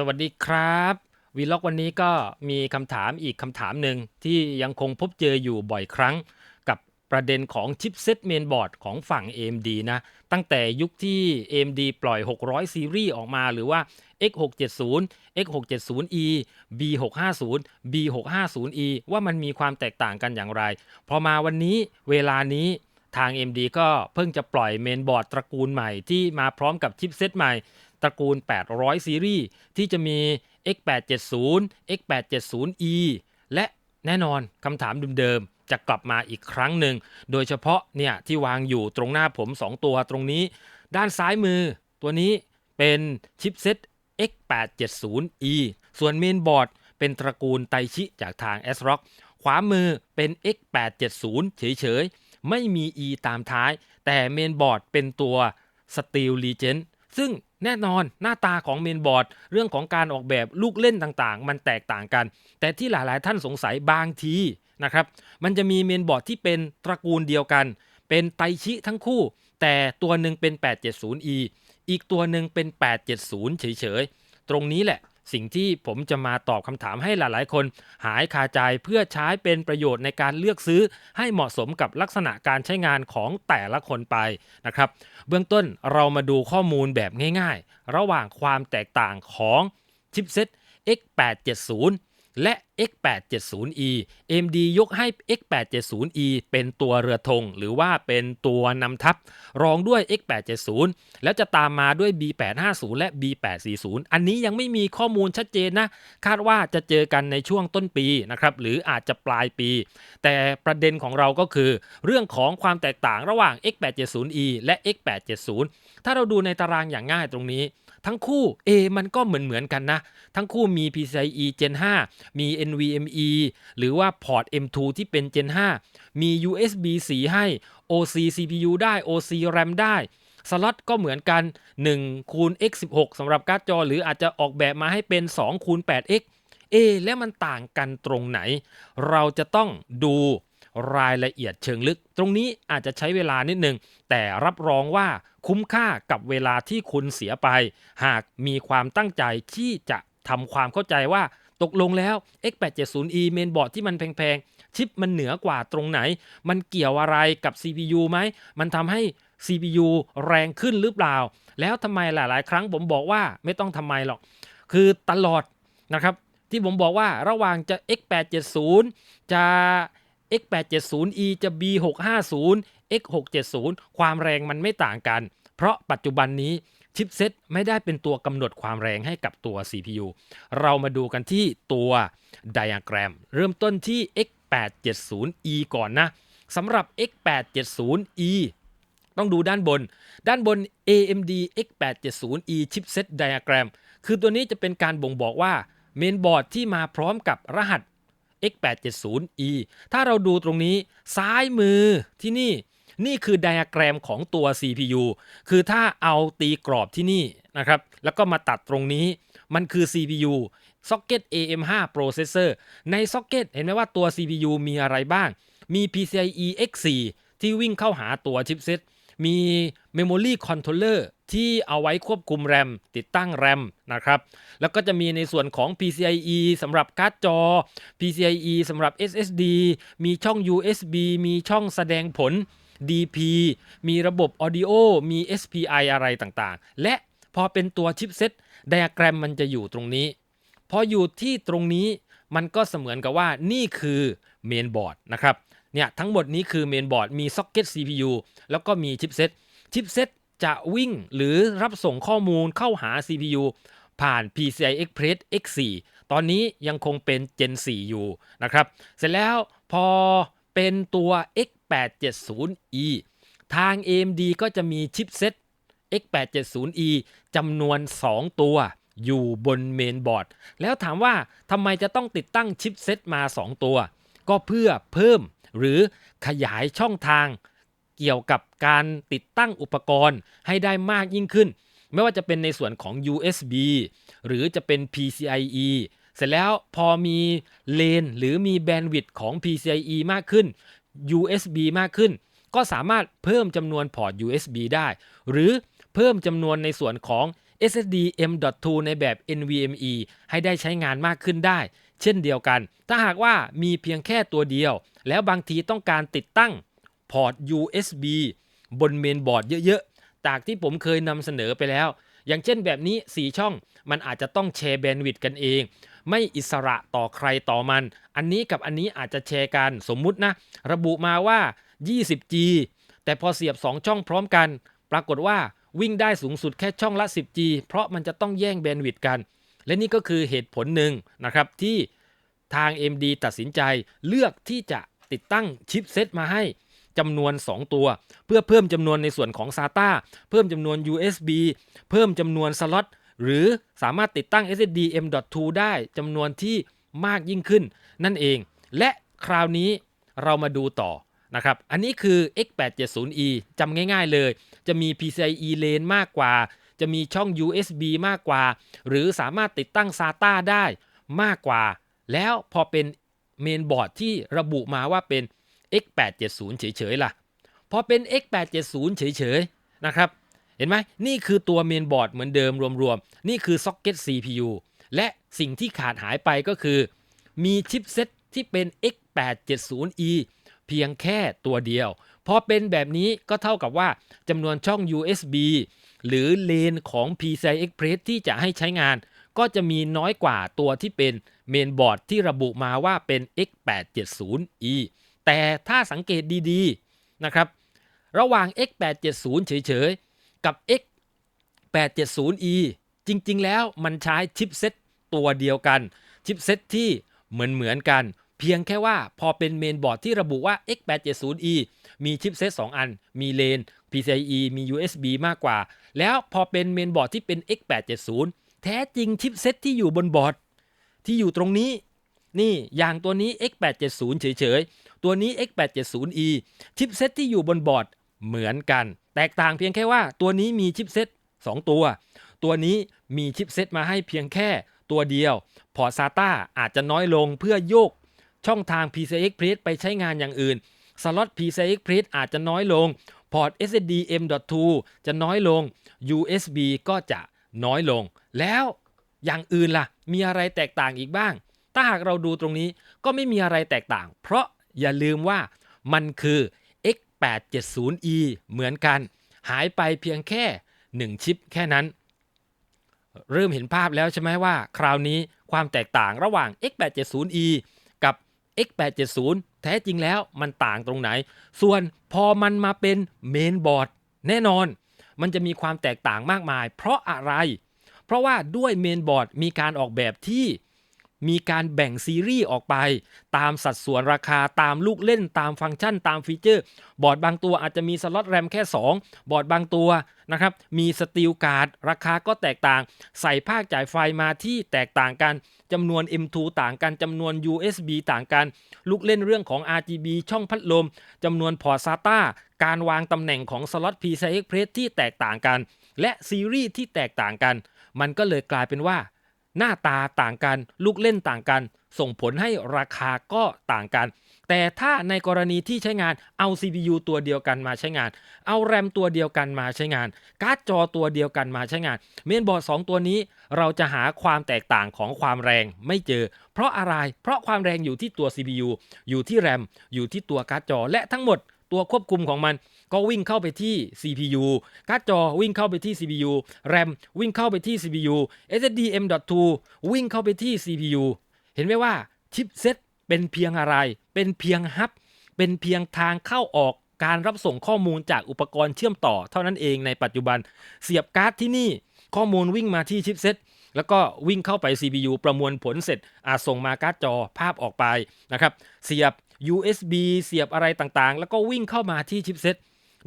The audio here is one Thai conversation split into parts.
สวัสดีครับวีล็อกวันนี้ก็มีคำถามอีกคำถามหนึ่งที่ยังคงพบเจออยู่บ่อยครั้ง กับประเด็นของชิปเซตเมนบอร์ดของฝั่ง AMD นะ ตั้งแต่ยุคที่ AMD ปล่อย 600 ซีรีส์ออกมาหรือว่า X670 X670E B650 B650E ว่ามันมีความแตกต่างกันอย่างไร พอมาวันนี้เวลานี้ทาง AMD ก็เพิ่งจะปล่อยเมนบอร์ดตระกูลใหม่ที่มาพร้อมกับชิปเซตใหม่ ตระกูล 800 ซีรีส์ที่จะมี X870 X870E และแน่นอนคำถามเดิมๆจะกลับมาอีกครั้งหนึ่ง โดยเฉพาะเนี่ยที่วางอยู่ตรงหน้าผม 2 ตัวตรงนี้ ด้านซ้ายมือตัวนี้เป็นชิปเซ็ต X870E ส่วนเมนบอร์ดเป็นตระกูลไตชิจากทาง ASRock ขวามือเป็น X870 เฉยๆ ไม่มี E ตามท้าย แต่เมนบอร์ดเป็นตัว Steel Legend ซึ่ง แน่นอนหน้าตาของเมนบอร์ด เรื่องของการออกแบบลูกเล่นต่างๆ มันแตกต่างกัน แต่ที่หลายๆท่านสงสัยบางทีนะครับมันจะมีเมนบอร์ดที่เป็นตระกูลเดียวกัน เป็นไตชิทั้งคู่ แต่ตัวหนึ่งเป็น 870e อีกตัวหนึ่งเป็น 870 เฉยๆ ตรงนี้แหละ สิ่งที่ผมจะมาตอบคำถามให้หลายๆ คน หายคาใจเพื่อใช้เป็นประโยชน์ในการเลือกซื้อ ให้เหมาะสมกับลักษณะการใช้งานของแต่ละคนไปนะครับ เบื้องต้นเรามาดูข้อมูลแบบง่าย ๆ ระหว่างความแตกต่างของชิปเซ็ต X870 และ X870E AMD ยกให้ X870E เป็นตัวเรือธงหรือว่าเป็นตัวนำทัพ รองด้วย X870 แล้วจะตามมาด้วย B850 และ B840 อันนี้ยังไม่มีข้อมูลชัดเจนนะ คาดว่าจะเจอกันในช่วงต้นปีนะครับ หรืออาจจะปลายปี แต่ประเด็นของเราก็คือ เรื่องของความแตกต่างระหว่าง X870E และ X870 ถ้าเราดูในตารางอย่างง่ายตรงนี้ ทั้งคู่ A มันก็เหมือนเหมือนกันนะ ทั้งคู่มี PCIe Gen 5 มี NVMe หรือว่าพอร์ต M2 ที่เป็น Gen 5 มี USB 4 ให้ OC CPU ได้ OC RAM ได้สล็อตก็เหมือนกัน1คูณ x 16สำหรับการ์ดจอ หรืออาจจะออกแบบมาให้เป็น2คูณ 8x เอแล้วมันต่างกันตรงไหน เราจะต้องดู รายละเอียดเชิงลึก ตรงนี้อาจจะใช้เวลานิดหนึ่งแต่รับรองว่าคุ้มค่ากับเวลาที่คุณเสียไป หากมีความตั้งใจที่จะทำความเข้าใจว่าตกลงแล้ว X870E เมนบอร์ดที่มันแพงๆ ชิปมันเหนือกว่าตรงไหน มันเกี่ยวอะไรกับ CPU ไหม มันทำให้ CPU แรงขึ้นหรือเปล่า แล้วทำไมหลาย ๆ ครั้งผมบอกว่าไม่ต้องทำไมหรอก คือตลอดนะครับ ที่ผมบอกว่าระหว่างจะ X870 จะ X870E จะ B650 X670 ความแรงมันไม่ต่างกัน เพราะปัจจุบันนี้ชิปเซ็ตไม่ได้เป็นตัวกำหนดความแรงให้กับตัว CPU เรามาดูกันที่ตัวไดอะแกรม เริ่มต้นที่ X870E ก่อนนะสำหรับ X870E ต้องดูด้านบน ด้านบน AMD X870E chipset diagram คือตัวนี้จะเป็นการบ่งบอกว่าเมนบอร์ดที่มาพร้อมกับรหัส X870E ถ้าเราดูตรงนี้ซ้ายมือที่นี่นี่คือไดอะแกรมของตัว CPU คือถ้าเอาตีกรอบที่นี่นะครับ แล้วก็มาตัดตรงนี้ มันคือ CPU Socket AM5 Processor ใน Socket เห็นไหมว่าตัว CPU มีอะไรบ้าง มี PCIe X4 ที่วิ่งเข้าหาตัวชิปเซตมี Memory Controller ที่เอาไว้ควบคุม RAM ติดตั้ง RAM นะครับแล้วก็จะมีในส่วนของ PCIe สำหรับการ์ดจอ PCIe สำหรับ SSD มีช่อง USB มีช่องแสดงผล DP มีระบบ Audio มี SPI อะไรต่างๆ และพอเป็นตัวชิปเซ็ตไดอะแกรมมันจะอยู่ตรงนี้ พออยู่ที่ตรงนี้มันก็เสมือนกับว่านี่คือเมนบอร์ดนะครับเนี่ยทั้งหมดนี้คือเมนบอร์ดมีซ็อกเก็ต CPU แล้วก็มีชิปเซ็ตชิปเซ็ต จะวิ่งหรือรับส่งข้อมูลเข้าหา CPU ผ่าน PCI Express X4 ตอนนี้ยังคงเป็น Gen 4 อยู่นะครับ เสร็จแล้วพอเป็นตัว X870E ทาง AMD ก็จะมีชิปเซ็ต X870E จำนวน 2 ตัวอยู่บนเมนบอร์ด แล้วถามว่าทำไมจะต้องติดตั้งชิปเซ็ตมา 2 ตัว ก็เพื่อเพิ่มหรือขยายช่องทาง เกี่ยวกับการติดตั้งอุปกรณ์ให้ได้มากยิ่งขึ้น ไม่ว่าจะเป็นในส่วนของ USB หรือจะเป็น PCIe เสร็จแล้วพอมีเลนหรือมีแบนด์วิดต์ของ PCIe มากขึ้น USB มากขึ้น ก็สามารถเพิ่มจำนวนพอร์ต USB ได้ หรือเพิ่มจำนวนในส่วนของ SSD M.2 ในแบบ NVMe ให้ได้ใช้งานมากขึ้นได้ เช่นเดียวกัน ถ้าหากว่ามีเพียงแค่ตัวเดียว แล้วบางทีต้องการติดตั้ง พอร์ต USB บนเมนบอร์ดเยอะๆ จากที่ผมเคยนำเสนอไปแล้ว อย่างเช่นแบบนี้ 4 ช่อง มันอาจจะต้องแชร์แบนด์วิดต์กันเอง ไม่อิสระต่อใครต่อมัน อันนี้กับอันนี้อาจจะแชร์กันสมมุตินะ ระบุมาว่า 20G แต่พอเสียบ 2 ช่องพร้อมกัน ปรากฏว่าวิ่งได้สูงสุดแค่ช่องละ 10G เพราะมันจะต้องแย่งแบนด์วิดต์กัน และนี่ก็คือเหตุผลหนึ่งนะครับที่ทาง md ตัดสินใจเลือกที่จะติดตั้งชิปเซตมาให้ จำนวน 2 ตัว เพื่อเพิ่มจำนวนในส่วนของ SATA เพิ่มจำนวน USB เพิ่มจำนวนสล็อตหรือสามารถติดตั้ง SSD M.2 ได้จำนวนที่มากยิ่งขึ้นนั่นเอง และคราวนี้เรามาดูต่อนะครับ อันนี้คือ X870E จำง่ายๆเลย จะมี PCIe lane มากกว่า จะมีช่อง USB มากกว่า หรือสามารถติดตั้ง SATA ได้มากกว่า แล้วพอเป็นเมนบอร์ดที่ระบุมาว่าเป็น X870 เฉยๆล่ะ พอเป็น X870 เฉยๆนะครับเห็นไหมนี่คือตัวเมนบอร์ดเหมือนเดิมรวมๆ นี่คือซ็อกเก็ต CPU และสิ่งที่ขาดหายไปก็คือ มีชิปเซ็ตที่เป็น X870E เพียงแค่ตัวเดียว พอเป็นแบบนี้ก็เท่ากับว่าจำนวนช่อง USB หรือเลนของ PCI Express ที่จะให้ใช้งาน ก็จะมีน้อยกว่าตัวที่เป็นเมนบอร์ดที่ระบุมาว่าเป็น X870E แต่ถ้าสังเกตดีๆนะครับ ระหว่าง X870 เฉยๆ กับ X870E จริงๆ แล้วมันใช้ชิปเซ็ตตัวเดียวกัน ชิปเซ็ตที่เหมือนๆกัน เพียงแค่ว่าพอเป็นเมนบอร์ดที่ระบุว่า X870E มีชิปเซ็ต2 อัน มีเลน PCIe มี USB มากกว่า แล้วพอเป็นเมนบอร์ดที่เป็น X870 แท้จริงชิปเซ็ตที่อยู่บนบอร์ดที่อยู่ตรงนี้นี่อย่างตัวนี้ X870 เฉยๆ ตัวนี้ X870E ชิปเซตที่อยู่บนบอร์ดเหมือนกัน แตกต่างเพียงแค่ว่าตัวนี้มีชิปเซต2 ตัว ตัวนี้มีชิปเซตมาให้เพียงแค่ตัวเดียว พอร์ต SATA อาจจะน้อยลงเพื่อโยกช่องทาง PCI Express ไปใช้งานอย่างอื่น สล็อต PCI Express อาจจะน้อยลง พอร์ต SSD M.2 จะน้อยลง USB ก็จะน้อยลง แล้วอย่างอื่นล่ะ มีอะไรแตกต่างอีกบ้าง ถ้าหากเราดูตรงนี้ก็ไม่มีอะไรแตกต่าง เพราะ อย่าลืมว่ามันคือ X870E เหมือนกัน หายไปเพียงแค่ 1 ชิปแค่นั้น เริ่มเห็นภาพแล้วใช่ไหมว่า คราวนี้ความแตกต่างระหว่าง X870E กับ X870 แท้จริงแล้วมันต่างตรงไหน ส่วนพอมันมาเป็นเมนบอร์ดแน่นอน มันจะมีความแตกต่างมากมาย เพราะอะไร เพราะว่าด้วยเมนบอร์ดมีการออกแบบที่ มีการแบ่งซีรีส์ออกไป ตามสัดส่วนราคาตามลูกเล่นตามฟังก์ชันตามฟีเจอร์ บอร์ดบางตัวอาจจะมีสล็อตแรมแค่ 2 บอร์ดบางตัวนะครับมีสตีลการ์ดราคาก็แตกต่าง ใส่ภาคจ่ายไฟมาที่แตกต่างกันจำนวน M2 ต่างกันจำนวน USB ต่างกัน ลูกเล่นเรื่องของ RGB ช่องพัดลมจำนวนพอร์ต SATA การวางตำแหน่งของสล็อต PCI Express ที่แตกต่างกัน และซีรีส์ที่แตกต่างกัน มันก็เลยกลายเป็นว่า หน้าตาต่างกัน ลูกเล่นต่างกัน ส่งผลให้ราคาก็ต่างกัน แต่ถ้าในกรณีที่ใช้งานเอา CPU ตัวเดียวกันมาใช้งาน เอาแรมตัวเดียวกันมาใช้งาน การ์ดจอตัวเดียวกันมาใช้งาน เมนบอร์ด2ตัวนี้เราจะหาความแตกต่างของความแรงไม่เจอ เพราะอะไร เพราะความแรงอยู่ที่ตัว CPU อยู่ที่แรมอยู่ที่ตัวการ์ดจอและทั้งหมดตัวควบคุมของมัน ก็วิ่งเข้าไปที่ CPU การ์ดจอวิ่งเข้าไปที่ CPU แรมวิ่งเข้าไปที่ CPU SSD M.2 วิ่งเข้าไปที่ CPU เห็นไหมว่าชิปเซ็ตเป็นเพียงอะไร เป็นเพียงฮับ เป็นเพียงทางเข้าออกการรับส่งข้อมูลจากอุปกรณ์เชื่อมต่อเท่านั้นเองในปัจจุบัน เสียบการ์ดที่นี่ข้อมูลวิ่งมาที่ชิปเซ็ตแล้วก็วิ่งเข้าไป CPU ประมวลผลเสร็จอาจส่งมาการ์ดจอภาพออกไปนะครับ เสียบ USB เสียบอะไรต่างๆ แล้วก็วิ่งเข้ามาที่ชิปเซ็ต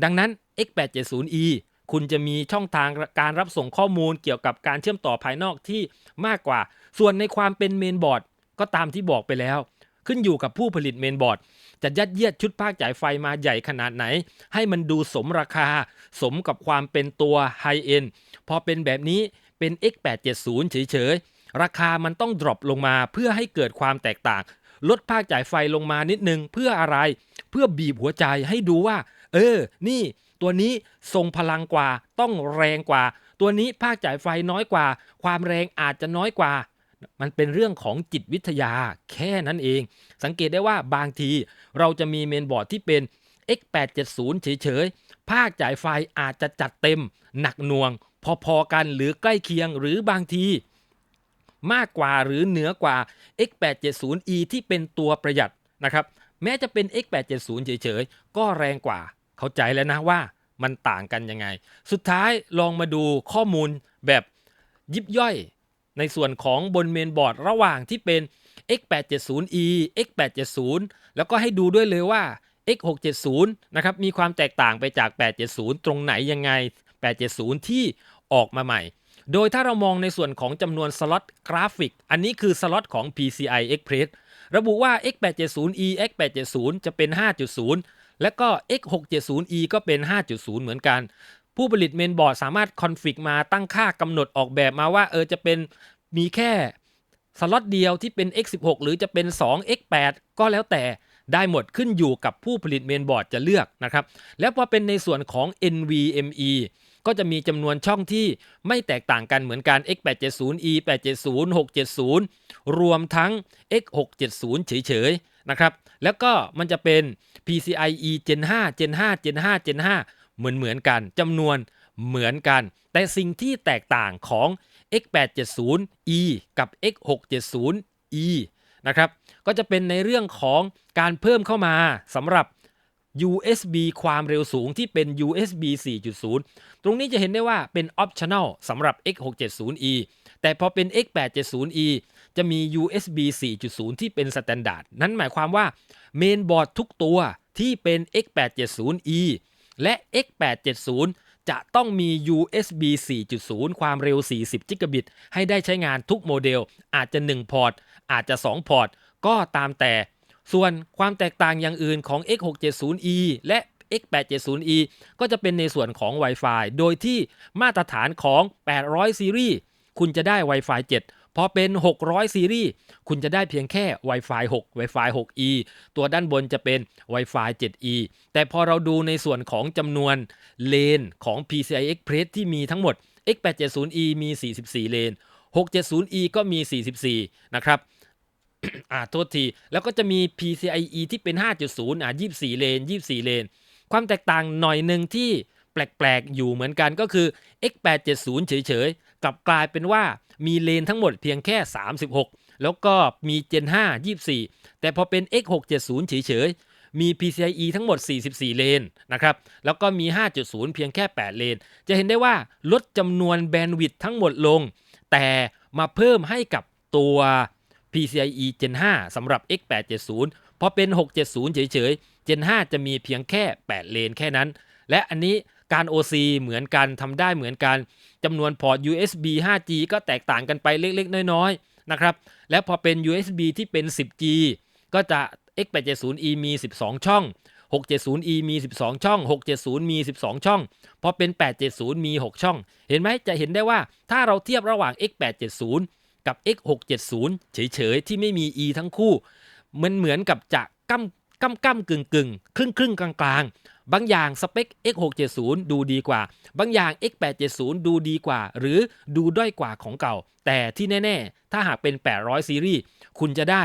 ดังนั้น X870E คุณจะมีช่องทางการรับส่งข้อมูลเกี่ยวกับการเชื่อมต่อภายนอกที่มากกว่า ส่วนในความเป็นเมนบอร์ดก็ตามที่บอกไปแล้ว ขึ้นอยู่กับผู้ผลิตเมนบอร์ด จะยัดเยียดชุดภาคจ่ายไฟมาใหญ่ขนาดไหน ให้มันดูสมราคา สมกับความเป็นตัวไฮเอ็นพอเป็นแบบนี้เป็น X870 เฉยๆ ราคามันต้องดรอปลงมาเพื่อให้เกิดความแตกต่าง ลดภาคจ่ายไฟลงมานิดนึงเพื่ออะไร เพื่อบีบหัวใจให้ดูว่า เออ นี่ตัวนี้ทรงพลังกว่าต้องแรงกว่า ตัวนี้ภาคจ่ายไฟน้อยกว่า ความแรงอาจจะน้อยกว่า มันเป็นเรื่องของจิตวิทยาแค่นั้นเอง สังเกตได้ว่าบางทีเราจะมีเมนบอร์ดที่เป็น X870 เฉยๆ ภาคจ่ายไฟอาจจะจัดเต็ม หนักหน่วง พอๆกันหรือใกล้เคียงหรือบางที มากกว่าหรือเหนือกว่า X870E ที่เป็นตัวประหยัดนะครับ แม้จะเป็น X870 เฉยๆ ก็แรงกว่า เข้าใจแล้วนะว่ามันต่างกันยังไง สุดท้ายลองมาดูข้อมูลแบบยิบย่อย ในส่วนของบนเมนบอร์ดระหว่างที่เป็น X870E X870 แล้วก็ให้ดูด้วยเลยว่า X670 นะครับมีความแตกต่างไปจาก 870 ตรงไหนยังไง 870 ที่ออกมาใหม่ โดยถ้าเรามองในส่วนของจำนวนสล็อตกราฟิก อันนี้คือสล็อตของ PCI Express ระบุว่า X870E X870 จะเป็น 5.0 และก็ X670E ก็เป็น 5.0 เหมือนกัน ผู้ผลิตเมนบอร์ดสามารถคอนฟิกมาตั้งค่ากำหนดออกแบบมาว่าเออจะเป็นมีแค่สล็อตเดียวที่เป็น X16 หรือจะเป็น 2 X8 ก็แล้วแต่ได้หมดขึ้นอยู่กับผู้ผลิตเมนบอร์ดจะเลือกนะครับ แล้วพอเป็นในส่วนของ NVMe ก็จะมีจำนวนช่องที่ไม่แตกต่างกันเหมือนกัน X870E 870 670 รวมทั้ง X670 เฉย นะครับแล้วก็มันจะเป็น PCIe Gen 5 Gen 5 Gen 5 Gen 5 เหมือนเหมือนๆกันจำนวนเหมือนกัน แต่สิ่งที่แตกต่างของ X870E กับ X670E นะครับก็จะเป็นในเรื่องของการเพิ่มเข้ามาสำหรับ USB ความเร็วสูงที่เป็น USB 4.0 ตรงนี้จะเห็นได้ว่าเป็น optional สำหรับ X670E แต่พอเป็น X870E จะมี USB 4.0 ที่เป็น standard นั้นหมายความว่าเมนบอร์ดทุกตัวที่เป็น X870E และ X870 จะต้องมี USB 4.0 ความเร็ว 40 กิกะบิต ให้ได้ใช้งานทุกโมเดล อาจจะ 1 พอร์ต อาจจะ 2 พอร์ต ก็ตามแต่ ส่วนความแตกต่างอย่างอื่นของ X670E และ X870E ก็จะเป็นในส่วนของ Wi-Fi โดยที่มาตรฐานของ 800 ซีรีส์ คุณจะได้ Wi-Fi 7 พอเป็น 600 ซีรีส์ คุณจะได้เพียงแค่ Wi-Fi 6 Wi-Fi 6E ตัวด้านบนจะเป็น Wi-Fi 7E แต่พอเราดูในส่วนของจำนวนเลนของ PCI Express ที่มีทั้งหมด X870E มี 44 เลน 670E ก็มี 44 นะครับอ่าโทษที แล้วก็จะมี PCIe ที่เป็น 5.0 อ่า24 เลน 24 เลน ความแตกต่างหน่อยหนึ่งที่แปลก ๆ อยู่เหมือนกันก็คือ X870 เฉยๆ กลับกลายเป็นว่ามีเลนทั้งหมดเพียงแค่ 36 แล้วก็มี Gen 5 24 แต่พอเป็น X670 เฉยๆ มี PCIe ทั้งหมด 44 เลนนะครับ แล้วก็มี 5.0 เพียงแค่ 8 เลน จะเห็นได้ว่าลดจำนวนแบนด์วิดต์ทั้งหมดลง แต่มาเพิ่มให้กับตัว PCIe Gen 5สำหรับ X870 พอเป็น 670 เฉยๆ Gen 5 จะมีเพียงแค่ 8 เลนแค่นั้น และอันนี้ การ OC เหมือนกันทำได้เหมือนกันจำนวนพอร์ต USB 5G ก็แตกต่างกันไปเล็กๆ น้อยๆนะครับและพอเป็น USB ที่เป็น 10G ก็จะ X870E มี 12 ช่อง 670E มี 12 ช่อง 670 มี 12 ช่อง พอเป็น 870 มี 6 ช่อง เห็นไหมจะเห็นได้ว่าถ้าเราเทียบระหว่าง X870 กับ X670 เฉยๆ ที่ไม่มี E ทั้งคู่ มันเหมือนกับจะก้ำก้ำก้ำกึ่งกึ่งครึ่งครึ่งกลางกลางๆบางอย่างสเปค X670 ดูดีกว่า บางอย่าง X870 ดูดีกว่า หรือดูด้อยกว่าของเก่า แต่ที่แน่ๆ ถ้าหากเป็น 800 ซีรีส์ คุณจะได้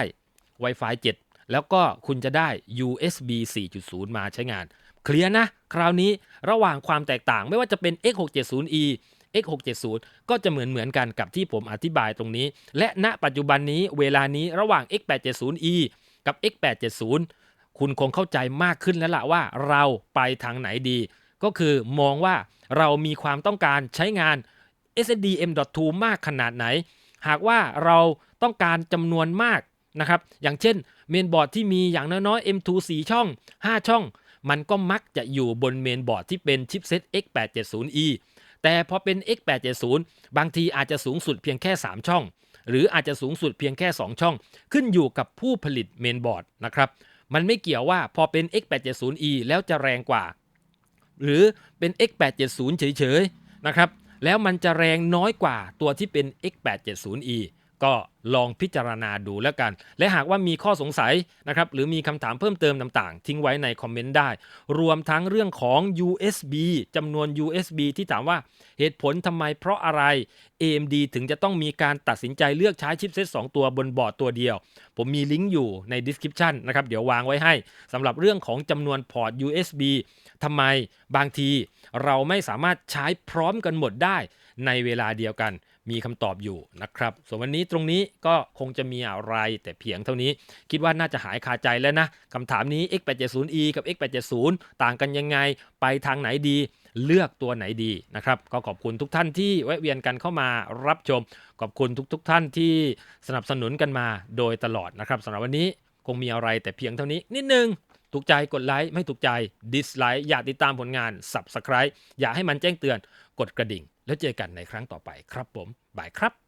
Wi-Fi 7 แล้วก็คุณจะได้ USB 4.0 มาใช้งาน เคลียร์นะ คราวนี้ระหว่างความแตกต่างไม่ว่าจะเป็น X670E X670 ก็จะเหมือนเหมือนกันกับที่ผมอธิบายตรงนี้ และณปัจจุบันนี้เวลานี้ระหว่าง X870E กับ X870 คุณคงเข้าใจมากขึ้นแล้วล่ะว่าเราไปทางไหนดี ก็คือมองว่าเรามีความต้องการใช้งาน SSD M.2 มากขนาดไหน หากว่าเราต้องการจำนวนมากนะครับ อย่างเช่นเมนบอร์ดที่มีอย่างน้อยๆ M2 4 ช่อง 5 ช่อง มันก็มักจะอยู่บนเมนบอร์ดที่เป็นชิปเซ็ต X870E แต่พอเป็น X870 บางทีอาจจะสูงสุดเพียงแค่ 3 ช่อง หรืออาจจะสูงสุดเพียงแค่ 2 ช่อง ขึ้นอยู่กับผู้ผลิตเมนบอร์ดนะครับ มันไม่เกี่ยวว่าพอเป็น X870E แล้วจะแรงกว่า หรือเป็น X870 เฉยๆนะครับแล้วมันจะแรงน้อยกว่าตัวที่เป็น X870E ก็ลองพิจารณาดูแล้วกัน และหากว่ามีข้อสงสัยนะครับหรือมีคำถามเพิ่มเติมต่างๆ ทิ้งไว้ในคอมเมนต์ได้ รวมทั้งเรื่องของ USB จำนวน USB ที่ถามว่าเหตุผลทำไมเพราะอะไร AMD ถึงจะต้องมีการตัดสินใจเลือกใช้ชิปเซต2ตัวบนบอร์ดตัวเดียว ผมมีลิงก์อยู่ใน description นะครับเดี๋ยววางไว้ให้สำหรับเรื่องของจำนวนพอร์ต USB ทำไมบางทีเราไม่สามารถใช้พร้อมกันหมดได้ในเวลาเดียวกัน มีคำตอบอยู่นะครับ ส่วนวันนี้ตรงนี้ก็คงจะมีอะไรแต่เพียงเท่านี้ คิดว่าน่าจะหายคาใจแล้วนะคำถามนี้ x870e กับ x870 ต่างกันยังไง ไปทางไหนดี เลือกตัวไหนดีนะครับ ก็ขอบคุณทุกท่านที่แวะเวียนกันเข้ามารับชม ขอบคุณทุกๆทท่านที่สนับสนุนกันมาโดยตลอดนะครับสำหรับวันนี้คงมีอะไรแต่เพียงเท่านี้นิดนึง ถูกใจกดไลค์ไม่ถูกใจ dislike อยากติดตามผลงาน subscribe อยากให้มันแจ้งเตือนกดกระดิ่ง แล้วเจอกันในครั้งต่อไปครับผมบายครับ